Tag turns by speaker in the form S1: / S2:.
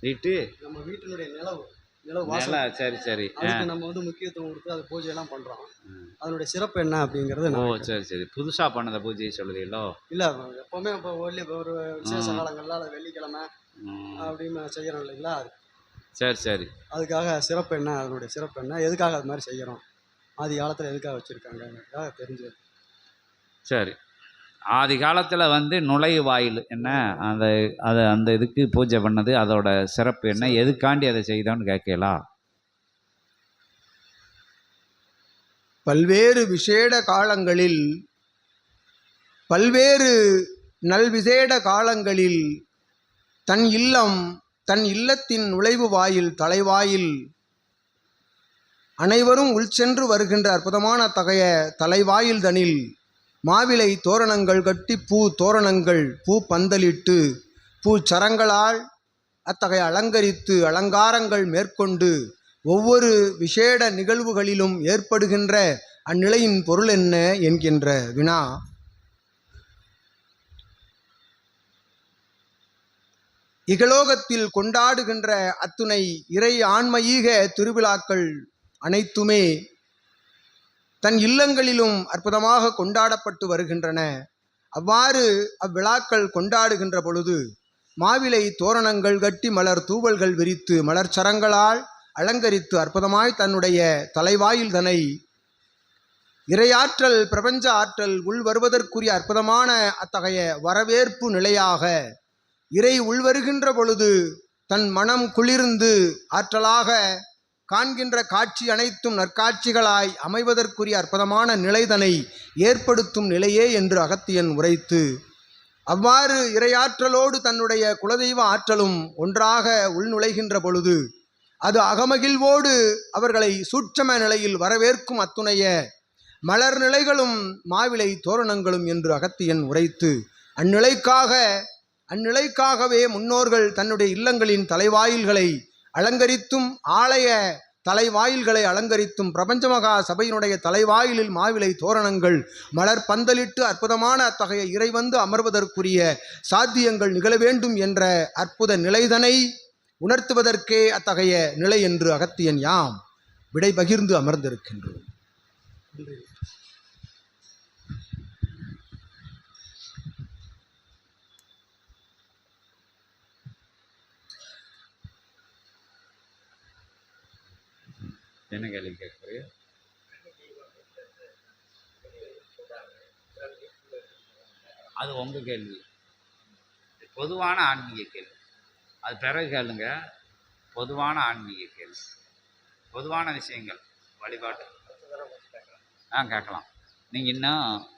S1: வீட்டு?
S2: நம்ம வீட்டினுடைய நிலவு நிலவு
S1: சரி சரி.
S2: நம்ம வந்து முக்கியத்துவம் கொடுத்து அது பூஜை எல்லாம் பண்றோம். அதனுடைய சிறப்பு என்ன அப்படிங்கறது
S1: ஓ சரி சரி. புதுசாக பண்ணத பூஜையை சொல்லுதீங்களோ
S2: இல்ல எப்பவுமே இப்போ ஒல்லி ஒரு விசேஷ. காலங்கள்ல அது வெள்ளிக்கிழமை. அப்படின்னு செய்யறோம் இல்லைங்களா? அது-
S1: சரி சரி.
S2: அதுக்காக சிறப்பு என்ன? அதனுடைய சிறப்பு என்ன? எதுக்காக அது மாதிரி செய்யறோம்? ஆதி காலத்துல எதுக்காக வச்சிருக்காங்கன்றதுக்காக தெரிஞ்சது
S1: சரி. ஆதி காலத்தில் வந்து நுழைவாயில் என்ன? அந்த அது அந்த இதுக்கு பூஜை பண்ணது அதோட சிறப்பு என்ன? எதுக்காண்டி அதை செய்தோன்னு கேட்கலாம்
S3: பல்வேறு விசேட காலங்களில் பல்வேறு நல்விசேட காலங்களில் தன் இல்லம் தன் இல்லத்தின் நுழைவு வாயில் தலைவாயில் அனைவரும் உள்சென்று வருகின்ற அற்புதமான அத்தகைய தலைவாயில் தனில் மாவிலை தோரணங்கள் கட்டி பூ தோரணங்கள் பூ பந்தலிட்டு பூச்சரங்களால் அத்தகைய அலங்கரித்து அலங்காரங்கள் மேற்கொண்டு ஒவ்வொரு விசேட நிகழ்வுகளிலும் ஏற்படுகின்ற அந்நிலையின் பொருள் என்ன என்கின்ற வினா. இகலோகத்தில் கொண்டாடுகின்ற அத்துணை இறை ஆன்மீக திருவிழாக்கள் அனைத்துமே தன் இல்லங்களிலும் அற்புதமாக கொண்டாடப்பட்டு வருகின்றன. அவ்வாறு அவ்விழாக்கள் கொண்டாடுகின்ற பொழுது மாவிலை தோரணங்கள் கட்டி மலர் தூவல்கள் விரித்து மலர் சரங்களால் அலங்கரித்து அற்புதமாய் தன்னுடைய தலைவாயில் தனை இறையாற்றல் பிரபஞ்ச ஆற்றல் உள் வருவதற்குரிய அற்புதமான அத்தகைய வரவேற்பு நிலையாக இறை உள்வருகின்ற பொழுது தன் மனம் குளிர்ந்து ஆற்றலாக காண்கின்ற காட்சி அனைத்தும் நற்காட்சிகளாய் அமைவதற்குரிய அற்புதமான நிலைதனை ஏற்படுத்தும் நிலையே என்று அகத்தியன் உரைத்து அவ்வாறு இறையாற்றலோடு தன்னுடைய குலதெய்வ ஆற்றலும் ஒன்றாக உள்நுழைகின்ற பொழுது அது அகமகிழ்வோடு அவர்களை சூட்சம நிலையில் வரவேற்கும் அத்துணைய மலர் நிலைகளும் மாவிலை தோரணங்களும் என்று அகத்தியன் உரைத்து அந்நிலைக்காக அந்நிலைக்காகவே முன்னோர்கள் தன்னுடைய இல்லங்களின் தலைவாயில்களை அலங்கரித்தும் ஆலய தலைவாயில்களை அலங்கரித்தும் பிரபஞ்ச மகா சபையினுடைய தலைவாயிலில் மாவிலை தோரணங்கள் மலர் பந்தலிட்டு அற்புதமான அத்தகைய இறைவந்து அமர்வதற்குரிய சாத்தியங்கள் நிகழ வேண்டும் என்ற அற்புத நிலைதனை உணர்த்துவதற்கே அத்தகைய நிலை என்று அகத்தியன் யாம் விடை பகிர்ந்து அமர்ந்திருக்கின்றோம்.
S1: என்ன கேள்வி கேட்குறீங்க? அது உங்கள் கேள்வி. பொதுவான ஆன்மீக கேள்வி. அது பிறகு கேளுங்க. பொதுவான ஆன்மீக கேள்வி. பொதுவான விஷயங்கள். வழிபாட்டு. ஆ கேட்கலாம். நீங்கள் இன்னும்